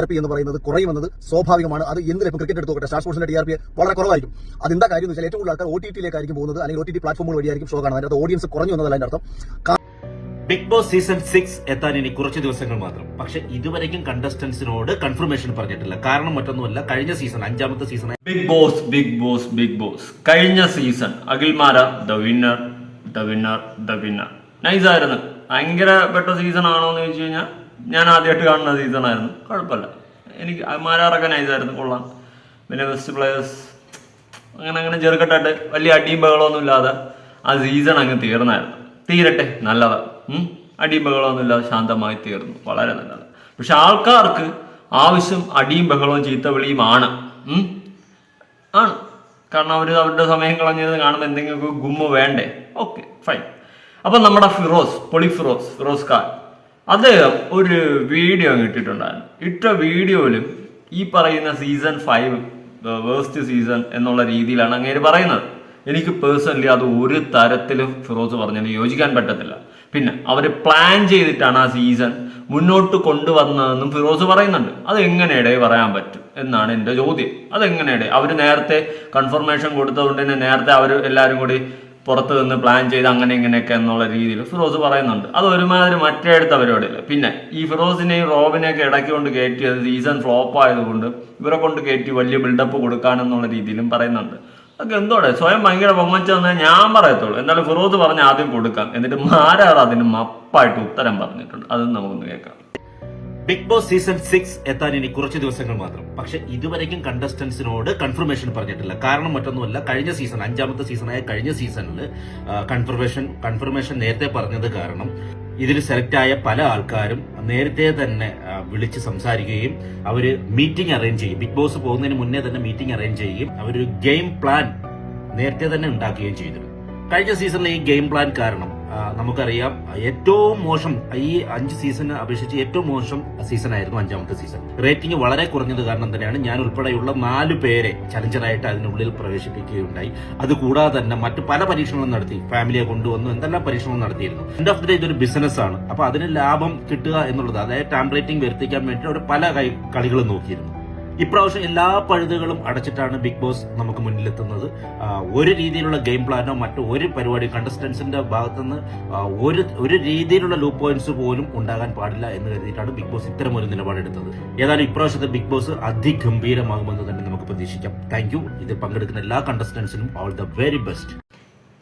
R P എന്ന് പറയുന്നത് കുറയുമെന്നത് സ്വാഭാവികമാണ്. അത് എന്തിനും ക്രിക്കറ്റ് എടുത്ത് നോക്കട്ടെ സ്റ്റാർ സ്പോർട്സിന്റെ ടി ആർ പി വളരെ കുറവായിരിക്കും. അത് എന്താ കാര്യം എന്ന് വെച്ചാൽ ഏറ്റവും കൂടുതൽ ആൾക്കാർ ഒ ടി ടിയിലേക്കായിരിക്കും പോകുന്നത് അല്ലെങ്കിൽ ഒ ടി ടി പ്ലാറ്റ്ഫോമുകൾ വഴിയായിരിക്കും ഷോ കാണുന്നത് അതിനകത്ത് ഓഡിയൻസ് കുറഞ്ഞു എന്നതല്ല അതിന്റെ അർത്ഥം. ബിഗ് ബോസ് സീസൺ സിക്സ് എത്താൻ ഇനി കുറച്ച് ദിവസങ്ങൾ മാത്രം. പക്ഷെ ഇതുവരെയും കണ്ടസ്റ്റൻസിനോട് കൺഫർമേഷൻ പറഞ്ഞിട്ടില്ല. കാരണം മറ്റൊന്നുമല്ല കഴിഞ്ഞ സീസൺ അഞ്ചാമത്തെ season Big Boss Big Boss Big Boss കഴിഞ്ഞ season Akhil Marar the winner the winner the winner നൈസായിരുന്നു. ഭയങ്കര പെട്ട സീസൺ ആണോ എന്ന് ചോദിച്ചു കഴിഞ്ഞാൽ ഞാൻ ആദ്യമായിട്ട് കാണുന്ന സീസൺ ആയിരുന്നു. കുഴപ്പമില്ല. എനിക്ക് മാരാറൊക്കെ നൈസായിരുന്നു കൊള്ളാം. പിന്നെ ബെസ്റ്റ് പ്ലേയേഴ്സ് അങ്ങനെ അങ്ങനെ ചെറുക്കട്ടായിട്ട് വലിയ അടിയും ബഹളമൊന്നും ഇല്ലാതെ ആ സീസൺ അങ്ങ് തീർന്നായിരുന്നു. തീരട്ടെ നല്ലത്. അടിയും ബഹളമൊന്നും ഇല്ലാതെ ശാന്തമായി തീർന്നു. വളരെ നല്ലത്. പക്ഷെ ആൾക്കാർക്ക് ആവശ്യം അടിയും ബഹളവും ചീത്ത വിളിയും ആണ്. കാരണം അവർ അവരുടെ സമയം കളഞ്ഞത് കാണുമ്പോൾ എന്തെങ്കിലുമൊക്കെ ഗുമ്മ വേണ്ടേ? Okay fine. അപ്പം നമ്മുടെ ഫിറോസ് പൊളി ഫിറോസ് ഫിറോസ് ഖാൻ അദ്ദേഹം ഒരു വീഡിയോ അങ്ങ് ഇട്ടിട്ടുണ്ടായിരുന്നു. ഇട്ട വീഡിയോയിലും ഈ പറയുന്ന സീസൺ ഫൈവ് വേസ്റ്റ് സീസൺ എന്നുള്ള രീതിയിലാണ് അങ്ങേര് പറയുന്നത്. എനിക്ക് പേഴ്സണലി അത് ഒരു തരത്തിലും ഫിറോസ് പറഞ്ഞതിന് യോജിക്കാൻ പറ്റത്തില്ല. പിന്നെ അവർ പ്ലാൻ ചെയ്തിട്ടാണ് ആ സീസൺ മുന്നോട്ട് കൊണ്ടുവന്നതെന്നും ഫിറോസ് പറയുന്നുണ്ട്. അത് എങ്ങനെയുടെ പറയാൻ പറ്റും എന്നാണ് എന്റെ ചോദ്യം. അതെങ്ങനെയുടെ? അവർ നേരത്തെ കൺഫർമേഷൻ കൊടുത്തതുകൊണ്ട് തന്നെ നേരത്തെ അവർ എല്ലാവരും കൂടി പുറത്ത് നിന്ന് പ്ലാൻ ചെയ്ത് അങ്ങനെ ഇങ്ങനെയൊക്കെ എന്നുള്ള രീതിയിൽ ഫിറോസ് പറയുന്നുണ്ട്. അത് ഒരുമാതിരി മറ്റേ അടുത്ത പരിപാടിയല്ല പിന്നെ ഈ ഫിറോസിനെയും റോബിനെയൊക്കെ ഇടയ്ക്ക് കൊണ്ട് കയറ്റിയത് സീസൺ ഫ്ലോപ്പ് ആയതുകൊണ്ട് ഇവരെ കൊണ്ട് കയറ്റി വലിയ ബിൽഡപ്പ് കൊടുക്കാനെന്നുള്ള രീതിയിലും പറയുന്നുണ്ട്. അതൊക്കെ എന്തോടെ? സ്വയം ഭയങ്കര പൊങ്ങച്ചെന്ന് ഞാൻ പറയത്തുള്ളൂ. എന്നാലും ഫിറോസ് പറഞ്ഞ് ആദ്യം കൊടുക്കാം. എന്നിട്ട് മാരാർ അതിന് മപ്പായിട്ട് ഉത്തരം പറഞ്ഞിട്ടുണ്ട്. അതും നമുക്കൊന്ന് കേൾക്കാം. ബിഗ് ബോസ് സീസൺ സിക്സ് എത്താൻ ഇനി കുറച്ച് ദിവസങ്ങൾ മാത്രം. പക്ഷെ ഇതുവരെയും കണ്ടസ്റ്റൻസിനോട് കൺഫർമേഷൻ പറഞ്ഞിട്ടില്ല. കാരണം മറ്റൊന്നുമല്ല കഴിഞ്ഞ സീസൺ അഞ്ചാമത്തെ സീസണായ കഴിഞ്ഞ സീസണിൽ കൺഫർമേഷൻ കൺഫർമേഷൻ നേരത്തെ പറഞ്ഞത് കാരണം ഇതിൽ സെലക്ട് ആയ പല ആൾക്കാരും നേരത്തെ തന്നെ വിളിച്ച് സംസാരിക്കുകയും അവർ മീറ്റിംഗ് അറേഞ്ച് ചെയ്യും. ബിഗ് ബോസ് പോകുന്നതിന് മുന്നേ തന്നെ മീറ്റിംഗ് അറേഞ്ച് ചെയ്യുകയും അവരൊരു ഗെയിം പ്ലാൻ നേരത്തെ തന്നെ ഉണ്ടാക്കുകയും ചെയ്തിരുന്നു. കഴിഞ്ഞ സീസണിലെ ഈ ഗെയിം പ്ലാൻ കാരണം നമുക്കറിയാം ഏറ്റവും മോശം ഈ അഞ്ച് സീസണിന് അപേക്ഷിച്ച് ഏറ്റവും മോശം സീസൺ ആയിരുന്നു അഞ്ചാമത്തെ സീസൺ റേറ്റിംഗ് വളരെ കുറഞ്ഞത് കാരണം തന്നെയാണ് ഞാൻ ഉൾപ്പെടെയുള്ള നാല് പേരെ ചലഞ്ചറായിട്ട് അതിനുള്ളിൽ പ്രവേശിപ്പിക്കുകയുണ്ടായി. അതുകൂടാതെ തന്നെ മറ്റു പല പരീക്ഷണങ്ങളും നടത്തി. ഫാമിലിയെ കൊണ്ടുവന്നു എന്തെല്ലാം പരീക്ഷണങ്ങൾ നടത്തിയിരുന്നു. എൻഡ് ഓഫ് ദി ഡേ ഇതൊരു ബിസിനസ് ആണ്. അപ്പൊ അതിന് ലാഭം കിട്ടുക എന്നുള്ളത് അതായത് ടാം റേറ്റിംഗ് വരുത്തിക്കാൻ വേണ്ടി അവർ പല കളികളും നോക്കിയിരുന്നു. ഇപ്രാവശ്യം എല്ലാ പഴുതുകളും അടച്ചിട്ടാണ് ബിഗ് ബോസ് നമുക്ക് മുന്നിലെത്തുന്നത്. ഒരു രീതിയിലുള്ള ഗെയിം പ്ലാനോ മറ്റോ ഒരു പരിപാടി കണ്ടസ്റ്റൻസിന്റെ ഭാഗത്തുനിന്ന് ഒരു ഒരു രീതിയിലുള്ള ലൂപ്പ് പോയിന്റ്സ് പോലും ഉണ്ടാകാൻ പാടില്ല എന്ന് കരുതിയിട്ടാണ് ബിഗ് ബോസ് ഇത്തരം ഒരു നിലപാടെടുത്തത്. ഏതായാലും ഇപ്രാവശ്യത്തെ ബിഗ് ബോസ് അതിഗംഭീരമാകുമെന്ന് തന്നെ നമുക്ക് പ്രതീക്ഷിക്കാം. താങ്ക് യു ഇത് പങ്കെടുക്കുന്ന എല്ലാ കണ്ടസ്റ്റൻസിനും ഓൾ ദ വെരി ബെസ്റ്റ്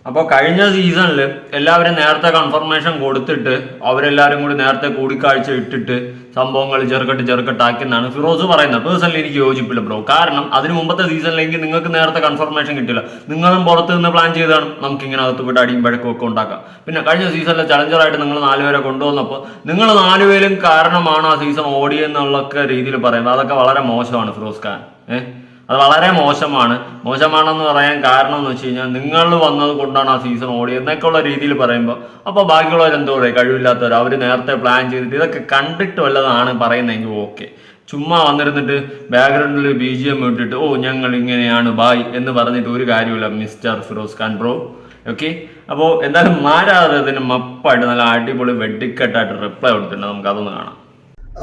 അപ്പോൾ കഴിഞ്ഞ സീസണിൽ എല്ലാവരും നേരത്തെ കൺഫർമേഷൻ കൊടുത്തിട്ട് അവരെല്ലാവരും കൂടി നേരത്തെ കൂടിക്കാഴ്ച ഇട്ടിട്ട് സംഭവങ്ങൾ ചെറുക്കട്ട് ചെറുക്കട്ടാക്കിയെന്നാണ് ഫിറോസ് പറയുന്നത്. പേഴ്സണലി എനിക്ക് യോജിപ്പില്ല ബ്രോ കാരണം അതിന് മുമ്പത്തെ സീസണിലേക്ക് നിങ്ങൾക്ക് നേരത്തെ കൺഫർമേഷൻ കിട്ടില്ല. നിങ്ങളും പുറത്ത് നിന്ന് പ്ലാൻ ചെയ്താണ് നമുക്ക് ഇങ്ങനെ അകത്ത് പോയിട്ട് അടിയും പഴക്കും ഒക്കെ ഉണ്ടാക്കാം. പിന്നെ കഴിഞ്ഞ സീസണിലെ ചലഞ്ചറായിട്ട് നിങ്ങൾ നാലുപേരെ കൊണ്ടുവന്നപ്പോൾ നിങ്ങൾ നാലുപേരും കാരണമാണ് ആ സീസൺ ഓടിയെന്നുള്ളൊക്കെ രീതിയിൽ പറയുന്നത്. അതൊക്കെ വളരെ മോശമാണ് ഫിറോസ് ഖാൻ. ഏഹ്? അത് വളരെ മോശമാണ്. മോശമാണെന്ന് പറയാൻ കാരണം എന്ന് വെച്ച് കഴിഞ്ഞാൽ നിങ്ങൾ വന്നത് കൊണ്ടാണ് ആ സീസൺ ഓടിയത് എന്നൊക്കെയുള്ള രീതിയിൽ പറയുമ്പോൾ അപ്പോൾ ബാക്കിയുള്ളവർ എന്തോ പറയും? കഴിവില്ലാത്തവർ അവർ നേരത്തെ പ്ലാൻ ചെയ്തിട്ട് ഇതൊക്കെ കണ്ടിട്ട് വല്ലതാണ് പറയുന്നതെങ്കിൽ ഓക്കെ ചുമ്മാ വന്നിരുന്നിട്ട് ബാക്ക്ഗ്രൗണ്ടിൽ ബി ജി എം ഇട്ടിട്ട് ഓ ഞങ്ങൾ ഇങ്ങനെയാണ് ബായ് എന്ന് പറഞ്ഞിട്ട് ഒരു കാര്യമില്ല mister Firoz Khan bro okay അപ്പോൾ എന്തായാലും മാരാതെ ഇതിന് മപ്പായിട്ട് നല്ല അടിപൊളി വെട്ടിക്കെട്ടായിട്ട് റിപ്ലൈ കൊടുത്തിട്ടുണ്ട്. നമുക്ക് അതൊന്ന് കാണാം.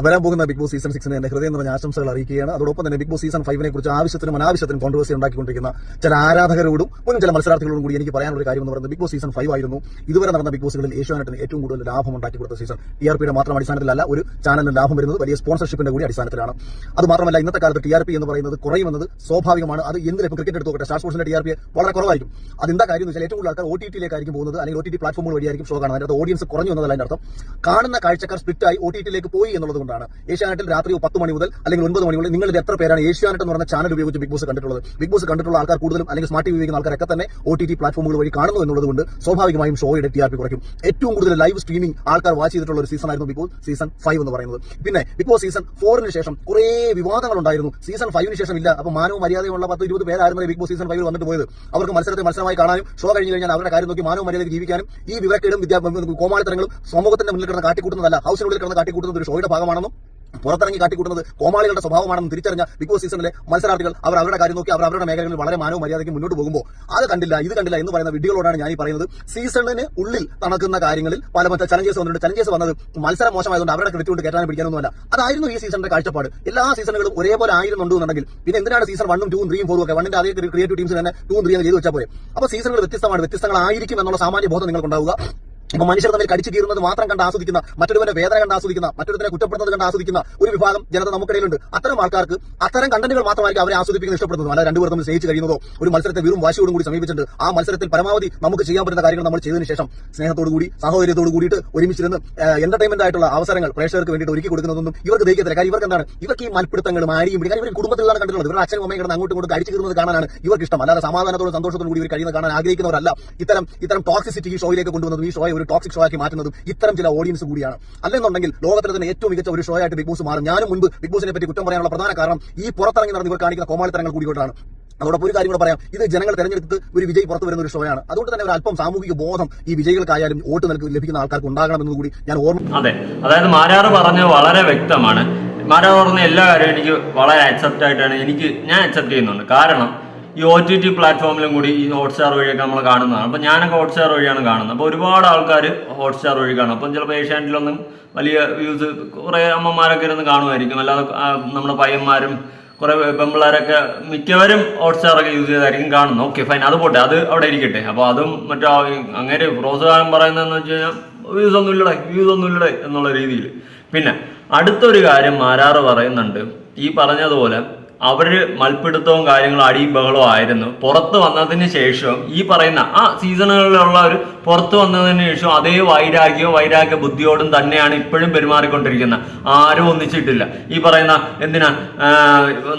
വരാൻ പോകുന്ന ബിഗ് ബോസ് സീസൺ സിക്സിന് എന്റെ ഹൃദയം നിറഞ്ഞ ആശംസകൾ അറിയിക്കുകയാണ്. അതോടൊപ്പം തന്നെ ബിഗ് ബോസ് സീസൺ ഫൈവിനെ കുറിച്ച് ആവശ്യത്തിനും അനാവശ്യത്തിനും കോൺട്രവേഴ്സി ഉണ്ടാക്കിക്കൊണ്ടിരിക്കുന്ന ചില ആരാധകരോടും മുൻ ചില മത്സരാർത്ഥികളോടും കൂടി എനിക്ക് പറയാനുള്ള കാര്യം എന്ന് പറയുന്നത് ബിഗ് ബോസ് സീസൺ ഫൈവ് ആയിരുന്നു. ഇതുവരെ നടന്ന ബിഗ് ബോസുകളിൽ ഏഷ്യാനെറ്റിന് ഏറ്റവും കൂടുതൽ ലാഭം ഉണ്ടാക്കി കൊടുത്ത സീസൺ ടി ആർ പിയുടെ മാത്രം അടിസ്ഥാനത്തിലല്ല ഒരു ചാനലിന് ലാഭം വരുന്നത് വലിയ സ്പോൺസർഷിപ്പിന്റെ കൂടി അടിസ്ഥാനത്തിലാണ്. അത് മാത്രമല്ല ഇന്നത്തെ കാലത്ത് ടി ആർ പി എന്ന് പറയുന്നത് കുറയുമെന്നത് സ്വാഭാവികമാണ്. അത് എന്തിനും ക്രിക്കറ്റ് എടുത്ത് നോക്കട്ടെ സ്റ്റാർ സ്പോർട്സിന്റെ ടി ആർ പി വളരെ കുറവായിരിക്കും. അതെന്താ കാര്യം എന്ന് വെച്ചാൽ ഏറ്റവും കൂടുതൽ ആൾക്കാർ ഒ ടി ടിയിലേക്കായിരിക്കും പോകുന്നത് അല്ലെങ്കിൽ ഒ ടി ടി പ്ലാറ്റ്ഫോമുകൾ വഴിയായിരിക്കും ഷോ കാണുന്നത് അതിനകത്ത് ഓഡിയൻസ് കുറഞ്ഞു എന്നതല്ല അതിന്റെ അർത്ഥം. കാണുന്ന കാഴ്ചക്കാർ സ്പ്ലിറ്റായി ഒ ടി ടിയിലേക്ക് പോയി എന്നുള്ളത് കൊണ്ടാണ് ഏഷ്യാനെറ്റിൽ രാത്രി പത്ത് മണി മുതൽ അല്ലെങ്കിൽ ഒൻപത് മണി മുതൽ നിങ്ങളിൽ എത്ര പേരാണ് ഏഷ്യാനെറ്റ് എന്ന് പറഞ്ഞ ചാനൽ ഉപയോഗിച്ച് ബിഗ് ബോസ് കണ്ടിട്ടുള്ളത്? ബിഗ് ബോസ് കണ്ടിട്ടുള്ള ആൾക്കാർ കൂടുതലും അല്ലെങ്കിൽ സ്മാർട്ട് ടി വി ഉപയോഗിക്കുന്ന ആൾക്കാരൊക്കെ തന്നെ ഒ ടി ടി പ്ലാറ്റ്ഫോമുകൾ വഴി കാണുന്നു എന്നുള്ളതുകൊണ്ട് സ്വാഭാവികമായും ഷോയുടെ ടി ആർ പി കുറയ്ക്കും. ഏറ്റവും കൂടുതൽ ലൈവ് സ്ട്രീമിംഗ് ആൾക്കാർ വാച്ച് ചെയ്തിട്ടുള്ള ഒരു സീസൺ ആയിരുന്നു ബിഗ് ബോസ് സീസൺ ഫൈവ് എന്ന് പറയുന്നത്. പിന്നെ ബിഗ് ബോസ് സീസൺ ഫോറിന് ശേഷം കുറേ വിവാദങ്ങൾ ഉണ്ടായിരുന്നു. സീസൺ ഫൈവിന് ശേഷം ഇല്ല. അപ്പോൾ മാനവും മര്യാദയുള്ള പത്ത് ഇരുപത് പേരായിരുന്നു ബിഗ് ബോസ് സീസൺ ഫൈവിൽ വന്നിട്ട് പോയത്? അവർക്ക് മത്സരത്തെ മത്സരമായി കാണാനും ഷോ കഴിഞ്ഞ് കഴിഞ്ഞാൽ അവരുടെ കാര്യം നോക്കി മാനവും മര്യാദയ്ക്ക് ജീവിക്കാനും ഈ വിവരക്കേടും വിദ്യാഭ്യാസ കോമാളിത്തരങ്ങളും സമൂഹത്തിന്റെ മുന്നിൽ കിടന്ന് കാട്ടിക്കൂട്ടുന്നതല്ല ഹൗസിനുള്ളിൽ കിടന്ന് കാട്ടിക്കൂട്ടുന്നത് ഒരു ഷോയുടെ ഭാഗമാണെന്നും പുറത്തിറങ്ങി കാട്ടിക്കൂട്ടുന്നത് കോമാളികളുടെ സ്വഭാവമാണെന്ന് തിരിച്ചറിഞ്ഞ ബിഗ് ബോസ് സീസണിലെ മത്സരാർത്ഥികൾ അവർ അവരുടെ കാര്യം നോക്കി അവർ അവരുടെ മേഖലകളിൽ വളരെ മാനവും മര്യാദയ്ക്ക് മുന്നോട്ട് പോകുമ്പോൾ അത് കണ്ടില്ല ഇത് കണ്ടില്ല എന്ന് പറയുന്ന വിഡ്ഢികളോടാണ് ഞാൻ ഈ പറയുന്നത്. സീസണിന് ഉള്ളിൽ നടക്കുന്ന കാര്യങ്ങളിൽ പല മറ്റേ ചലഞ്ചേഴ്സ് വന്നിട്ടുണ്ട്. ചലഞ്ചേഴ്സ് വന്നത് മത്സരം മോശമായതുകൊണ്ട് അവരുടെ ക്രെഡിറ്റ് കൊണ്ട് കയറ്റാനും പിടിക്കാനൊന്നുമല്ല. അതായിരുന്നു ഈ സീസണിന്റെ കാഴ്ചപ്പാട്. എല്ലാ സീസണുകളും ഒരേപോലെ ആയിരുന്നുണ്ടെന്നുണ്ടെങ്കിൽ പിന്നെ എന്തിനാണ് സീസൺ വണ്ണും ടൂവും ത്രീയും ഫോറും ഒക്കെ? വണ്ണിന്റെ അതേ ക്രിയേറ്റീവ് ടീംസ് തന്നെ ടൂവും ത്രീയും ചെയ്ത് വെച്ചാൽ പോലെ അപ്പോൾ സീസണുകൾ വ്യത്യസ്തമാണ്. വ്യത്യസ്തങ്ങളായിരിക്കും എന്നുള്ള സാമാന്യ ബോധം നിങ്ങൾക്ക് ഉണ്ടാവുക അപ്പൊ മനുഷ്യർ തമ്മിൽ കടിച്ചു കീറുന്നത് മാത്രം കണ്ട് ആസ്വദിക്കുന്ന മറ്റൊരുവന്റെ വേദന കണ്ട് ആസ്വദിക്കുന്ന മറ്റൊരുത്തിനെ കുറ്റപ്പെടുന്നത് കണ്ട് ആസ്വദിക്കുന്ന ഒരു വിഭാഗം ജനത നമുക്കിടയിലുണ്ട്. അത്തരം ആൾക്കാർക്ക് അത്തരം കണ്ടന്റുകൾ മാത്രമായിരിക്കും അവരെ ആസ്വദിപ്പിക്കുന്ന ഇഷ്ടപ്പെടുന്നത്. അല്ല രണ്ടുപേർ തമ്മിൽ സ്നേഹിച്ച് കഴിയുന്നതോ ഒരു മത്സരത്തെ വെറും വാശിയോടും കൂടി സമീപിച്ചിട്ടുണ്ട്. ആ മത്സരത്തിൽ പരമാവധി നമുക്ക് ചെയ്യാൻ പറ്റുന്ന കാര്യങ്ങൾ നമ്മൾ ചെയ്തതിനു ശേഷം സ്നേഹത്തോടു കൂടി സഹോദര്യത്തോടു കൂടിയിട്ട് ഒരുമിച്ചിരുന്ന് എന്റർടൈൻമെന്റ് ആയിട്ടുള്ള അവസരങ്ങൾ പ്രേക്ഷകർക്ക് വേണ്ടിയിട്ട് ഒരുക്കി കൊടുക്കുന്നതൊന്നും ഇവർക്ക് ദഹിക്കത്തില്ല. കാര്യം ഇവർക്ക് എന്താണ്? ഇവർക്ക് ഈ മൽപ്പിടുത്തങ്ങളും ആരെയും കാര്യം ഇവർ കുടുംബത്തിലാണ് കണ്ടിട്ടുള്ളത് ഇവരുടെ അച്ഛനും അമ്മയും കിടന്ന് അങ്ങോട്ടും കൊണ്ട് കടിച്ചു കീറുന്നത് കാണാനാണ് ഇവർക്ക് ഇഷ്ടം അല്ലാതെ സമാധാനത്തോടും സന്തോഷത്തോടും കൂടി ഇവർ കഴിയുന്നത് കാണാൻ ആഗ്രഹിക്കുന്നവരല്ല. ഇത്തരം ഇത്തരം ടോക്സിസിറ്റി ഈ ഷോയിലേക്ക് കൊണ്ടുവന്നതും ഈ ഷോയെ ഒരു ടോക്സിക് ഷോ ആക്കി മാറ്റുന്നതും ഇത്തരം ചില ഓഡിയൻസ് കൂടിയാണ്. അല്ലെന്നുണ്ടെങ്കിൽ ലോകത്തിലെ തന്നെ ഏറ്റവും മികച്ച ഒരു ഷോ ആയിട്ട് ബിഗ് ബോസ് മാറും. ഞാനും മുൻപ് ബിഗ് ബോസിനെ പറ്റി കുറ്റം പറയാനുള്ള പ്രധാന കാരണം ഈ പുറത്തിറങ്ങി നടന്ന് ഇവർ കാണിക്കുന്ന കോമാളിത്തരങ്ങൾ കൂടിയിട്ടാണ്. അതോടൊപ്പം ഒരു കാര്യം കൂടെ പറയാം. ഇത് ജനങ്ങൾ തെരഞ്ഞെടുത്ത് ഒരു വിജയ് പുറത്തു വരുന്ന ഒരു ഷോയാണ് അതുകൊണ്ട് തന്നെ ഒരു അല്പം സാമൂഹിക ബോധം ഈ വിജയികൾക്കായാലും വോട്ട് നൽകി ലഭിക്കുന്ന ആൾക്കാർക്ക് ഉണ്ടാകണമെന്ന് കൂടി ഞാൻ ഓർമ്മ അതെ. അതായത് മാരാറ് പറഞ്ഞത് വളരെ വ്യക്തമാണ്. മാരാറ് പറഞ്ഞ എല്ലാ കാര്യവും എനിക്ക് വളരെ അക്സെപ്റ്റ് ആയിട്ടാണ് എനിക്ക് ഞാൻ അക്സെപ്റ്റ് ചെയ്യുന്നുണ്ട്. കാരണം ഈ ഒ ടി ടി പ്ലാറ്റ്ഫോമിലും കൂടി ഈ ഹോട്ട്സ്റ്റാർ വഴിയൊക്കെ നമ്മൾ കാണുന്നതാണ്. അപ്പോൾ ഞാനൊക്കെ ഹോട്ട്സ്റ്റാർ വഴിയാണ് കാണുന്നത്. അപ്പോൾ ഒരുപാട് ആൾക്കാർ ഹോട്ട്സ്റ്റാർ വഴി കാണും. അപ്പം ചിലപ്പോൾ ഏഷ്യാനെറ്റിലൊന്നും വലിയ വ്യൂസ് കുറേ അമ്മമാരൊക്കെ ഇരുന്ന് കാണുമായിരിക്കും. അല്ലാതെ നമ്മുടെ പയ്യന്മാരും കുറേ പെമ്പിള്ളേരൊക്കെ മിക്കവരും ഹോട്ട്സ്റ്റാറൊക്കെ യൂസ് ചെയ്തായിരിക്കും കാണുന്നത്. ഓക്കെ ഫൈൻ അത് പോട്ടെ. അത് അവിടെ ഇരിക്കട്ടെ. അപ്പോൾ അതും മറ്റേ അങ്ങനെ പ്രോത്സാഹനം പറയുന്നതെന്ന് വെച്ച് കഴിഞ്ഞാൽ വ്യൂസ് ഒന്നും ഇല്ലടേ വ്യൂസ് ഒന്നും ഇല്ലടേ എന്നുള്ള രീതിയിൽ പിന്നെ അടുത്തൊരു കാര്യം മാരാറ് പറയുന്നുണ്ട്. ഈ പറഞ്ഞതുപോലെ അവർ മൽപ്പിടുത്തവും കാര്യങ്ങളും അടിയും ബഹളവും ആയിരുന്നു. പുറത്ത് വന്നതിന് ശേഷം ഈ പറയുന്ന ആ സീസണുകളിലുള്ള ഒരു പുറത്ത് വന്നതിന് ശേഷം അതേ വൈരാഗ്യവും വൈരാഗ്യ ബുദ്ധിയോടും തന്നെയാണ് ഇപ്പോഴും പെരുമാറിക്കൊണ്ടിരിക്കുന്നത്. ആരും ഒന്നിച്ചിട്ടില്ല. ഈ പറയുന്ന എന്തിനാ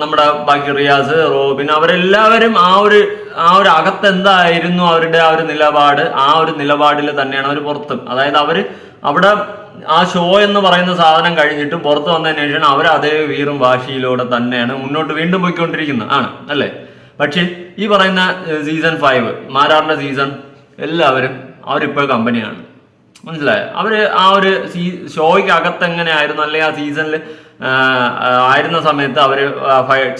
നമ്മുടെ ബാക്കി റിയാസ് റോബിൻ അവരെല്ലാവരും ആ ഒരു ആ ഒരു അകത്ത് എന്തായിരുന്നു അവരുടെ ആ ഒരു നിലപാട്? ആ ഒരു നിലപാടിൽ തന്നെയാണ് അവർ പുറത്തും. അതായത് അവർ അവിടെ ആ ഷോ എന്ന് പറയുന്ന സാധനം കഴിഞ്ഞിട്ട് പുറത്ത് വന്നതിന് ശേഷം അവർ അതേ വീറും വാശിയിലൂടെ തന്നെയാണ് മുന്നോട്ട് വീണ്ടും പോയിക്കൊണ്ടിരിക്കുന്നത്. ആണ് അല്ലേ? പക്ഷേ ഈ പറയുന്ന സീസൺ ഫൈവ് മാരാറിന്റെ സീസൺ എല്ലാവരും അവരിപ്പോൾ കമ്പനിയാണ് മനസ്സിലായോ? അവർ ആ ഒരു സീ ഷോയ്ക്ക് അകത്ത് എങ്ങനെയായിരുന്നു അല്ലെങ്കിൽ ആ സീസണിൽ ആയിരുന്ന സമയത്ത് അവർ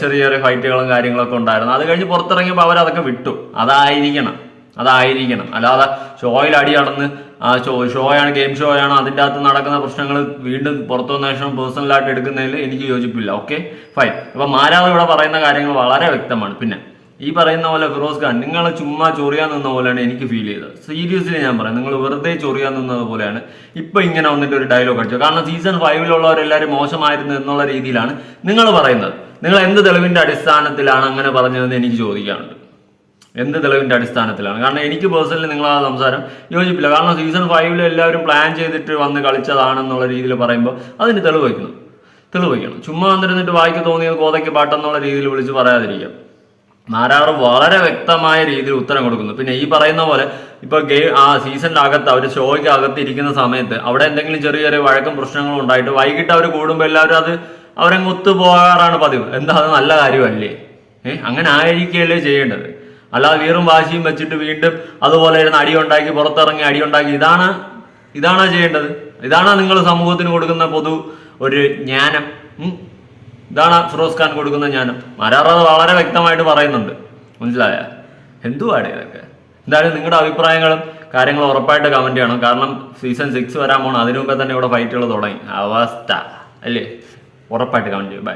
ചെറിയ ചെറിയ ഫൈറ്റുകളും കാര്യങ്ങളൊക്കെ ഉണ്ടായിരുന്നു. അത് കഴിഞ്ഞ് പുറത്തിറങ്ങിയപ്പോൾ അവരതൊക്കെ വിട്ടു. അതായിരിക്കണം. അതായിരിക്കണം. അല്ലാതെ ഷോയിൽ അടി നടന്ന് ആ ഷോ ഷോയാണ് ഗെയിം ഷോയാണ് അതിന്റെ അകത്ത് നടക്കുന്ന പ്രശ്നങ്ങൾ വീണ്ടും പുറത്തു വന്ന ശേഷം പേഴ്സണലായിട്ട് എടുക്കുന്നതിൽ എനിക്ക് യോജിപ്പില്ല. ഓക്കെ ഫൈൻ അപ്പം മാരാവ് ഇവിടെ പറയുന്ന കാര്യങ്ങൾ വളരെ വ്യക്തമാണ്. പിന്നെ ഈ പറയുന്ന പോലെ ഫിറോസ് ഖാൻ നിങ്ങൾ ചുമ്മാ ചൊറിയാൻ നിന്ന പോലെയാണ് എനിക്ക് ഫീൽ ചെയ്തത്. സീരിയസ്ലി ഞാൻ പറയാം നിങ്ങൾ വെറുതെ ചൊറിയാൻ നിന്നത് പോലെയാണ് ഇപ്പൊ ഇങ്ങനെ വന്നിട്ട് ഒരു ഡയലോഗ് അടിച്ചു കാരണം സീസൺ ഫൈവിലുള്ളവരെല്ലാവരും മോശമായിരുന്നു എന്നുള്ള രീതിയിലാണ് നിങ്ങൾ പറയുന്നത്. നിങ്ങൾ എന്ത് തെളിവിന്റെ അടിസ്ഥാനത്തിലാണ് അങ്ങനെ പറഞ്ഞതെന്ന് എനിക്ക് ചോദിക്കാനുണ്ട്. എന്ത് തെളിവിന്റെ അടിസ്ഥാനത്തിലാണ്? കാരണം എനിക്ക് പേഴ്സണലി നിങ്ങൾ ആ സംസാരം യോജിപ്പില്ല. കാരണം സീസൺ ഫൈവിൽ എല്ലാവരും പ്ലാൻ ചെയ്തിട്ട് വന്ന് കളിച്ചതാണെന്നുള്ള രീതിയിൽ പറയുമ്പോൾ അതിന് തെളിവ് വയ്ക്കണം. തെളിവ് വയ്ക്കണം. ചുമ്മാ വന്നിരുന്നിട്ട് വായിക്ക് തോന്നിയത് കോതയ്ക്ക് പാട്ടെന്നുള്ള രീതിയിൽ വിളിച്ച് പറയാതിരിക്കാം നാരാറ് വളരെ വ്യക്തമായ രീതിയിൽ ഉത്തരം കൊടുക്കുന്നു. പിന്നെ ഈ പറയുന്ന പോലെ ഇപ്പൊ ഗെയിം ആ സീസണിന്റെ അകത്ത് അവർ ഷോയ്ക്ക് അകത്ത് ഇരിക്കുന്ന സമയത്ത് അവിടെ എന്തെങ്കിലും ചെറിയ ചെറിയ വഴക്കും പ്രശ്നങ്ങളും ഉണ്ടായിട്ട് വൈകിട്ട് അവർ കൂടുമ്പോൾ എല്ലാവരും അത് അവരങ്ങ് ഒത്തുപോകാറാണ് പതിവ്. എന്താ അത് നല്ല കാര്യമല്ലേ? ഏഹ് അങ്ങനെ ആയിരിക്കുകയല്ലേ ചെയ്യേണ്ടത്? അല്ലാതെ വീറും വാശിയും വെച്ചിട്ട് വീണ്ടും അതുപോലെ ഇരുന്ന് അടിയുണ്ടാക്കി പുറത്തിറങ്ങി അടിയുണ്ടാക്കി. ഇതാണ് ഇതാണോ ചെയ്യേണ്ടത്. ഇതാണ് നിങ്ങൾ സമൂഹത്തിന് കൊടുക്കുന്ന പൊതു ഒരു ജ്ഞാനം. ഇതാണ് ഫിറോസ് ഖാൻ കൊടുക്കുന്ന ജ്ഞാനം. മാരാറത് വളരെ വ്യക്തമായിട്ട് പറയുന്നുണ്ട്. മനസ്സിലായ? എന്തുവാണ് ഇതൊക്കെ? എന്തായാലും നിങ്ങളുടെ അഭിപ്രായങ്ങളും കാര്യങ്ങളും ഉറപ്പായിട്ട് കമന്റ് ചെയ്യണം. കാരണം സീസൺ സിക്സ് വരാൻ പോകണം അതിനു തന്നെ ഇവിടെ ഫൈറ്റുകൾ തുടങ്ങി. അവസ്ഥ. അല്ലേ? ഉറപ്പായിട്ട് കമന്റ് ചെയ്യും. ബൈ